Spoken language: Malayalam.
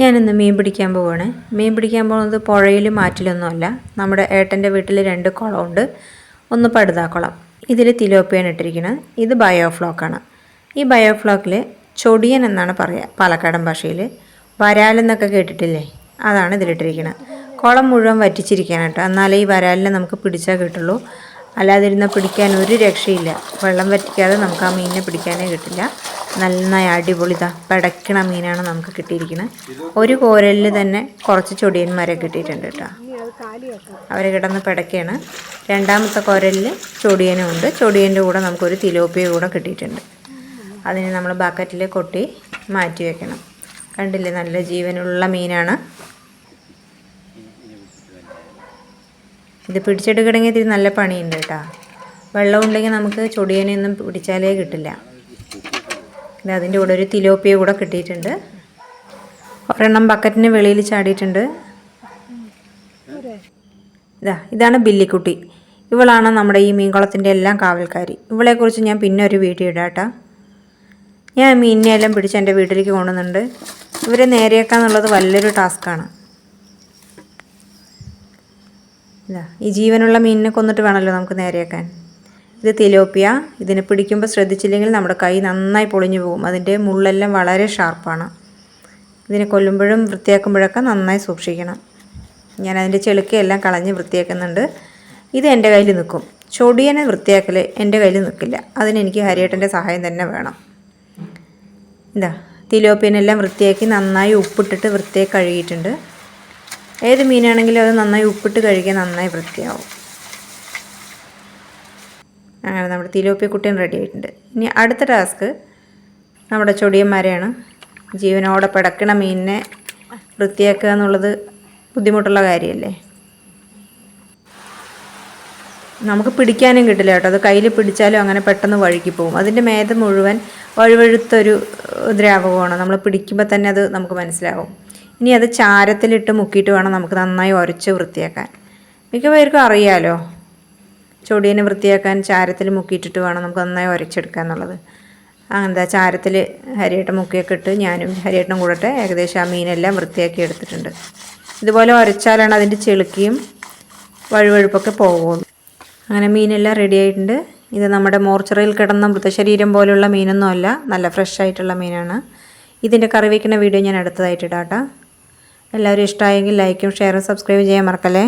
ഞാനിന്ന് മീൻ പിടിക്കാൻ പോവാണ്. മീൻ പിടിക്കാൻ പോകുന്നത് പുഴയിലും ആറ്റിലൊന്നുമല്ല നമ്മുടെ ഏട്ടന്റെ വീട്ടിൽ രണ്ട് കുളമുണ്ട്. ഒന്ന് പടുതാക്കുളം ഇതിൽ തിലോപ്പിയാണ് ഇട്ടിരിക്കുന്നത് ഇത് ബയോഫ്ലോക്കാണ് ഈ ബയോഫ്ലോക്കിൽ ചൊടിയൻ എന്നാണ് പറയുക പാലക്കാടൻ ഭാഷയിൽ വരാലെന്നൊക്കെ കേട്ടിട്ടില്ലേ? അതാണ് ഇതിലിട്ടിരിക്കുന്നത് കുളം മുഴുവൻ വറ്റിച്ചിരിക്കുകയാണ് കേട്ടോ. എന്നാലേ ഈ വരാലിനെ നമുക്ക് പിടിച്ചാൽ കിട്ടുള്ളൂ. അല്ലാതിരുന്നാൽ പിടിക്കാൻ ഒരു രക്ഷയില്ല. വെള്ളം വറ്റിക്കാതെ നമുക്ക് ആ മീനിനെ പിടിക്കാനേ കിട്ടില്ല. നന്നായി അടിപൊളിതാ പടക്കണ മീനാണ് നമുക്ക് കിട്ടിയിരിക്കുന്നത് ഒരു കോരലിൽ തന്നെ കുറച്ച് ചൊടിയന്മാരെ കിട്ടിയിട്ടുണ്ട് കേട്ടോ. അവർ കിടന്ന് പിടയ്ക്കാണ് രണ്ടാമത്തെ കോരലിൽ ചൊടിയനും ഉണ്ട്. ചൊടിയന്റെ കൂടെ നമുക്കൊരു തിലോപ്പിയ കൂടെ കിട്ടിയിട്ടുണ്ട്. അതിനെ നമ്മൾ ബക്കറ്റിൽ കൊട്ടി മാറ്റി വെക്കണം. കണ്ടില്ലേ? നല്ല ജീവനുള്ള മീനാണ്. ഇത് പിടിച്ചെടുക്കണമെങ്കിൽ ഇതിൽ നല്ല പണിയുണ്ട് കേട്ടോ. വെള്ളം ഉണ്ടെങ്കിൽ നമുക്ക് ചൊടിയനെയൊന്നും പിടിച്ചാലേ കിട്ടില്ല. ഇത് അതിന്റെ കൂടെ ഒരു തിലോപ്പിയ കൂടെ കിട്ടിയിട്ടുണ്ട്. ഒരെണ്ണം ബക്കറ്റിന് വെളിയിൽ ചാടിയിട്ടുണ്ട്. ഇതാ ഇതാണ് ബില്ലിക്കുട്ടി. ഇവളാണ് നമ്മുടെ ഈ മീൻകുളത്തിന്റെ എല്ലാം കാവൽക്കാരി. ഇവളെക്കുറിച്ച് ഞാൻ പിന്നെ ഒരു വീഡിയോ ഇടാട്ടാ. ഞാൻ മീനിനെ എല്ലാം പിടിച്ച് എന്റെ വീട്ടിലേക്ക് കൊണ്ടുവന്നുണ്ട് ഇവരെ നേരെയാക്കാന്നുള്ളത് വലിയൊരു ടാസ്ക്കാണ്. ഇതാ ഈ ജീവനുള്ള മീനിനെ കൊന്നിട്ട് വേണമല്ലോ നമുക്ക് നേരെയാക്കാൻ. ഇത് തിലോപ്പിയ ഇതിനെ പിടിക്കുമ്പോൾ ശ്രദ്ധിച്ചില്ലെങ്കിൽ നമ്മുടെ കൈ നന്നായി പൊളിഞ്ഞു പോകും. അതിന്റെ മുള്ളെല്ലാം വളരെ ഷാർപ്പാണ്. ഇതിനെ കൊല്ലുമ്പോഴും വൃത്തിയാക്കുമ്പോഴൊക്കെ നന്നായി സൂക്ഷിക്കണം. ഞാൻ അതിന്റെ ചെളുക്കയെല്ലാം കളഞ്ഞ് വൃത്തിയാക്കുന്നുണ്ട്. ഇത് എന്റെ കയ്യിൽ നിൽക്കും. ചൊടിയനെ വൃത്തിയാക്കൽ എന്റെ കയ്യിൽ നിൽക്കില്ല. അതിനെനിക്ക് ഹരിയേട്ടന്റെ സഹായം തന്നെ വേണം. എന്താ തിലോപ്പിയനെല്ലാം വൃത്തിയാക്കി നന്നായി ഉപ്പിട്ടിട്ട് വൃത്തിയായി കഴുകിയിട്ടുണ്ട്. ഏത് മീനാണെങ്കിലും അത് നന്നായി ഉപ്പിട്ട് കഴുകിയാൽ നന്നായി വൃത്തിയാവും. അങ്ങനെ നമ്മുടെ തിലോപ്പി കുട്ടിയും റെഡി ആയിട്ടുണ്ട്. ഇനി അടുത്ത ടാസ്ക് നമ്മുടെ ചൊടിയന്മാരെയാണ്. ജീവനോടെ പിടക്കണ മീനിനെ വൃത്തിയാക്കുക എന്നുള്ളത് ബുദ്ധിമുട്ടുള്ള കാര്യമല്ലേ? നമുക്ക് പിടിക്കാനും കിട്ടില്ല കേട്ടോ. അത് കയ്യിൽ പിടിച്ചാലും അങ്ങനെ പെട്ടെന്ന് വഴുക്കി പോകും. അതിന്റെ മേത മുഴുവൻ വഴുവഴുത്തൊരു ദ്രാവകമാണ്. നമ്മൾ പിടിക്കുമ്പോൾ തന്നെ അത് നമുക്ക് മനസ്സിലാവും. ഇനി അത് ചാരത്തിലിട്ട് മുക്കിയിട്ട് വേണം നമുക്ക് നന്നായി ഉരച്ച് വൃത്തിയാക്കാൻ. മിക്ക പേർക്കും അറിയാലോ? ചൊടിയനെ വൃത്തിയാക്കാൻ ചാരത്തിൽ മുക്കിയിട്ടിട്ട് വേണം നമുക്ക് നന്നായി ഉരച്ചെടുക്കുക എന്നുള്ളത്. അങ്ങനത്തെ ചാരത്തിൽ ഹരിയേട്ടൻ മുക്കിയൊക്കെ ഇട്ട് ഞാനും ഹരിയേട്ടനും കൂടട്ടെ ഏകദേശം ആ മീനെല്ലാം വൃത്തിയാക്കി എടുത്തിട്ടുണ്ട്. ഇതുപോലെ ഉരച്ചാലാണ് അതിന്റെ ചെളുക്കിയും വഴുവഴുപ്പൊക്കെ പോകുള്ളൂ അങ്ങനെ മീനെല്ലാം റെഡി ആയിട്ടുണ്ട്. ഇത് നമ്മുടെ മോർച്ചറിയിൽ കിടന്ന മൃതശരീരം പോലുള്ള മീനൊന്നുമല്ല നല്ല ഫ്രഷ് ആയിട്ടുള്ള മീനാണ്. ഇതിന്റെ കറി വയ്ക്കുന്ന വീഡിയോ ഞാൻ അടുത്തതായിട്ട് ഇടാം എല്ലാവരും ഇഷ്ടമായെങ്കിൽ ലൈക്കും ഷെയറും സബ്സ്ക്രൈബ് ചെയ്യാൻ മറക്കല്ലേ?